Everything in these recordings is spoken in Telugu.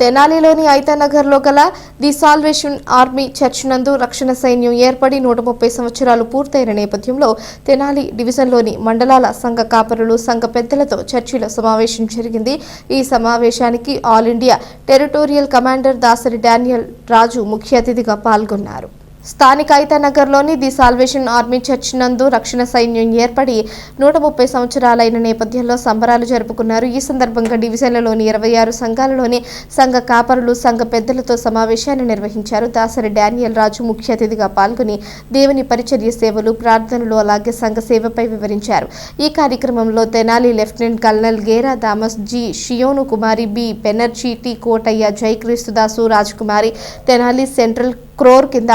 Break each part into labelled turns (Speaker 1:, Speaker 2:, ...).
Speaker 1: తెనాలిలోని ఐతానగర్లో గల ది సాల్వేషన్ ఆర్మీ చర్చ్ నందు రక్షణ సైన్యం ఏర్పడి నూట ముప్పై సంవత్సరాలు పూర్తయిన నేపథ్యంలో తెనాలి డివిజన్లోని మండలాల సంఘ కాపరులు సంఘ పెద్దలతో చర్చిలో సమావేశం జరిగింది. ఈ సమావేశానికి all India territorial commander Dasari Daniel Raju ముఖ్య అతిథిగా పాల్గొన్నారు. స్థానిక ఐతానగర్లోని ది సాల్వేషన్ ఆర్మీ చర్చ్ నందు రక్షణ సైన్యం ఏర్పడి నూట ముప్పై సంవత్సరాలైన నేపథ్యంలో సంబరాలు జరుపుకున్నారు. ఈ సందర్భంగా డివిజన్లలోని ఇరవై ఆరు సంఘాలలోని సంఘ కాపరులు సంఘ పెద్దలతో సమావేశాన్ని నిర్వహించారు. దాసరి డానియల్ రాజు ముఖ్య అతిథిగా పాల్గొని దేవుని పరిచర్య సేవలు ప్రార్థనలు అలాగే సంఘ సేవపై వివరించారు. ఈ కార్యక్రమంలో తెనాలి లెఫ్టినెంట్ కల్నల్ గేరా దామస్ G షియోను Kumari B Banerjee T Kotaiah Jayakristudasu Rajakumari Tenali central crore కింద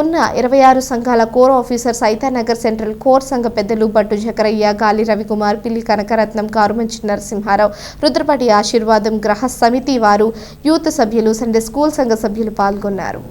Speaker 1: ఉన్న ఇరవై ఆరు సంఘాల corps officer Saitanagar central corps సంఘ పెద్దలు బట్టు జకరయ్య గాలి రవికుమార్ పిల్లి కనకరత్నం కారుమంచి నరసింహారావు రుద్రపాటి ఆశీర్వాదం గ్రహ సమితి వారు యూత్ సభ్యులు సండే స్కూల్ సంఘ సభ్యులు పాల్గొన్నారు.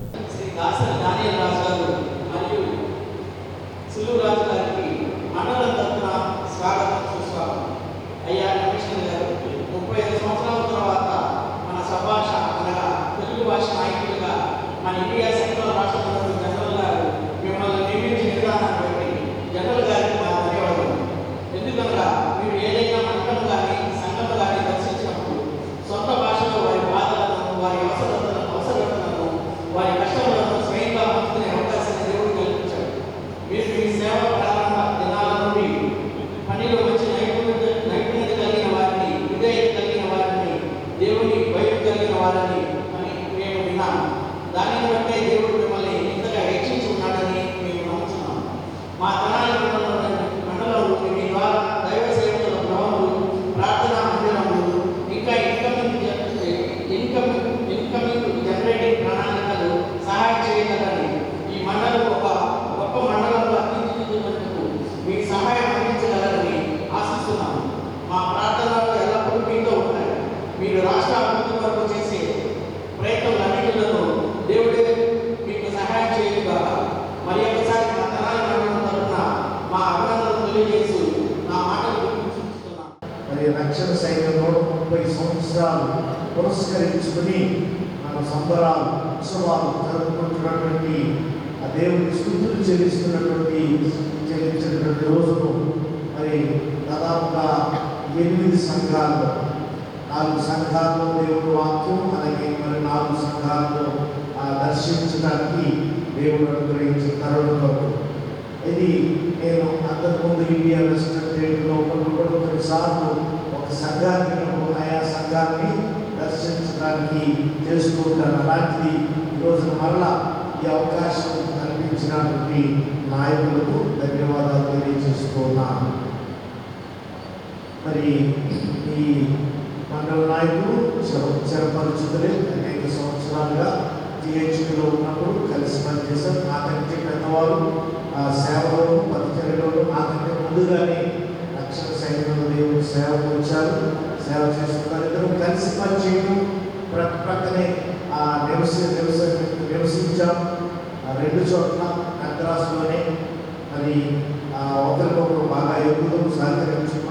Speaker 2: మరి
Speaker 3: రక్షణ సైన్యం నూట ముప్పై సంవత్సరాలు పురస్కరించుకుని మన సంబరాలు ఉత్సవాలు జరుపుకుంటున్నటువంటి ఆ దేవుని స్థుతులు చెల్లిస్తున్నటువంటి చెల్లించినటువంటి రోజును మరి దాదాపుగా ఎనిమిది సంఘాల్లో. నాలుగు సంఘాల్లో దేవుడు వాక్యం అలాగే మరి నాలుగు సంఘాల్లో ఆ దర్శించడానికి దేవుడు అనుగ్రహించిన తరుణంలో ఇది నేను అంతకుముందు ఇండియా వెస్టర్న్ స్టేట్లో ఉన్నప్పుడు కొన్నిసార్లు ఒక సంఘాన్ని ఆయా సంఘాన్ని దర్శించడానికి చేసుకుంటాను అలాంటిది ఈరోజు మరలా ఈ అవకాశం కల్పించినటువంటి నాయకులకు ధన్యవాదాలు తెలియజేస్తున్నాను మరి ఈ మండల నాయకులు చిరపరిచితులే అనేక సంవత్సరాలుగా జిహెచ్పిలో ఉన్నప్పుడు కలిసి పనిచేశారు. నాకంటే పెద్దవారు ఆ సేవలో పరిచర్యలో నాకంటే ముందుగానే రక్షణ సైన్యంలో దేవుడు సేవకు వచ్చారు సేవ చేస్తున్నారు ఇద్దరు కలిసి పనిచేయడం ప్రతి ప్రక్కనే ఆ నివసి నివస నివసించాం రెండు చోట్ల మద్రాసులోనే మరి ఆ ఒకరికొకరు బాగా ఎప్పుడు సహకరించుకుంటూ